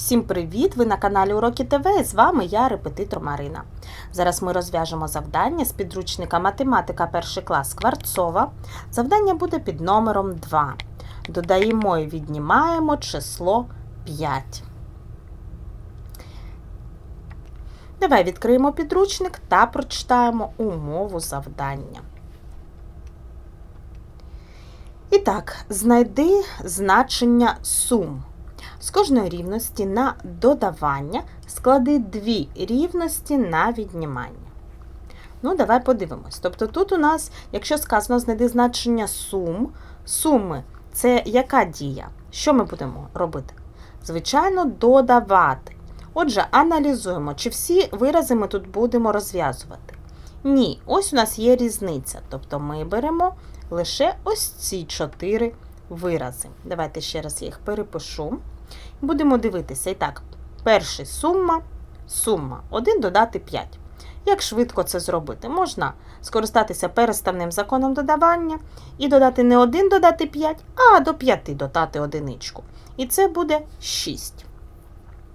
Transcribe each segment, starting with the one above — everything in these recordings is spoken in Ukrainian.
Всім привіт! Ви на каналі Уроки ТВ і з вами я, репетитор Марина. Зараз ми розв'яжемо завдання з підручника Математика 1 клас Скворцова. Завдання буде під номером 2. Додаємо і віднімаємо число 5. Давай відкриємо підручник та прочитаємо умову завдання. І так, знайди значення сум. З кожної рівності на додавання склади дві рівності на віднімання. Ну, давай подивимось. Тобто тут у нас, якщо сказано знайди значення сум, суми це яка дія? Що ми будемо робити? Звичайно, додавати. Отже, аналізуємо, чи всі вирази ми тут будемо розв'язувати. Ні, ось у нас є різниця. Тобто ми беремо лише ось ці чотири вирази. Давайте ще раз їх перепишу. Будемо дивитися. І так, перший сума, сума. 1 додати 5. Як швидко це зробити? Можна скористатися переставним законом додавання і додати не 1 додати 5, а до 5 додати одиничку. І це буде 6.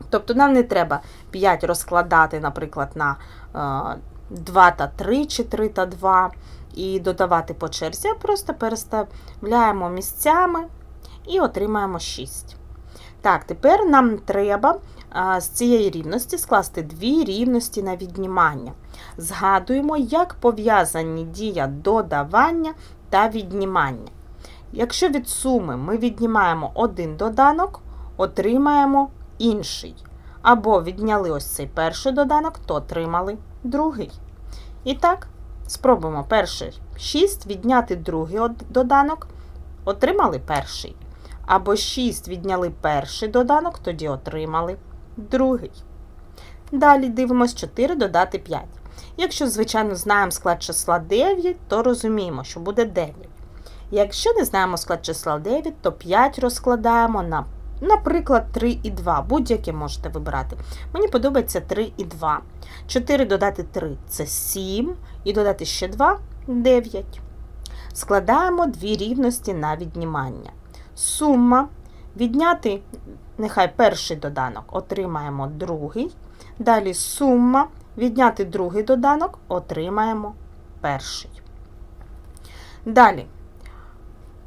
Тобто нам не треба 5 розкладати, наприклад, на 2 та 3 чи 3 та 2 і додавати по черзі, а просто переставляємо місцями і отримаємо 6. Так, тепер нам треба з цієї рівності скласти дві рівності на віднімання. Згадуємо, як пов'язані дія додавання та віднімання. Якщо від суми ми віднімаємо один доданок, отримаємо інший. Або відняли ось цей перший доданок, то отримали другий. І так, спробуємо перший 6 відняти другий доданок, отримали перший. Або 6 відняли перший доданок, тоді отримали другий. Далі дивимось 4 додати 5. Якщо, звичайно, знаємо склад числа 9, то розуміємо, що буде 9. Якщо не знаємо склад числа 9, то 5 розкладаємо на, наприклад, 3 і 2. Будь-яке можете вибрати. Мені подобається 3 і 2. 4 додати 3 це 7, і додати ще 2 9. Складаємо дві рівності на віднімання сума. Відняти, нехай перший доданок, отримаємо другий. Далі сума. Відняти другий доданок, отримаємо перший. Далі.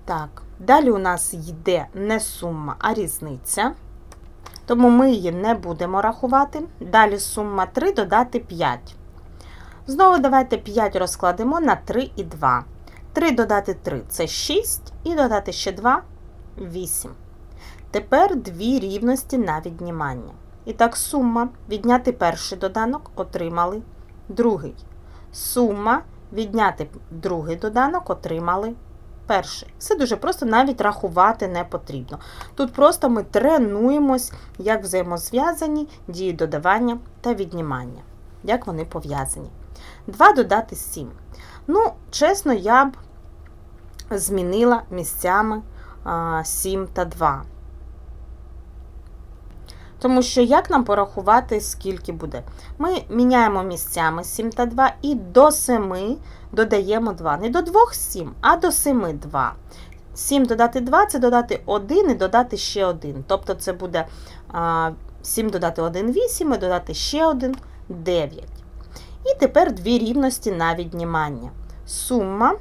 Так, далі у нас йде не сума, а різниця. Тому ми її не будемо рахувати. Далі сума 3 додати 5. Знову давайте 5 розкладемо на 3 і 2. 3 додати 3 це 6, і додати ще 2 8. Тепер дві рівності на віднімання. І так, сума відняти перший доданок, отримали другий. Сума відняти другий доданок, отримали перший. Все дуже просто, навіть рахувати не потрібно. Тут просто ми тренуємось, як взаємозв'язані дії додавання та віднімання, як вони пов'язані. 2 додати 7. Ну, чесно, я б змінила місцями. 7 та 2. Тому що як нам порахувати, скільки буде? Ми міняємо місцями 7 та 2 і до 7 додаємо 2. Не до 2 7, а до 7 2. 7 додати 2 це додати 1 і додати ще 1. Тобто це буде 7 додати 1 8 і додати ще 1 9. І тепер дві рівності на віднімання. Сума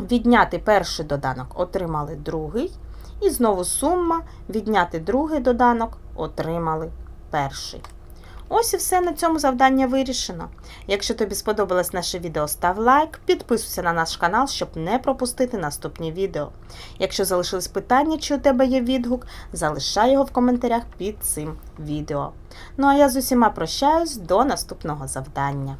Відняти перший доданок отримали другий. І знову сума, відняти другий доданок, отримали перший. Ось і все на цьому завдання вирішено. Якщо тобі сподобалось наше відео, став лайк, підписуйся на наш канал, щоб не пропустити наступні відео. Якщо залишились питання, чи у тебе є відгук, залишай його в коментарях під цим відео. Ну а я з усіма прощаюсь до наступного завдання.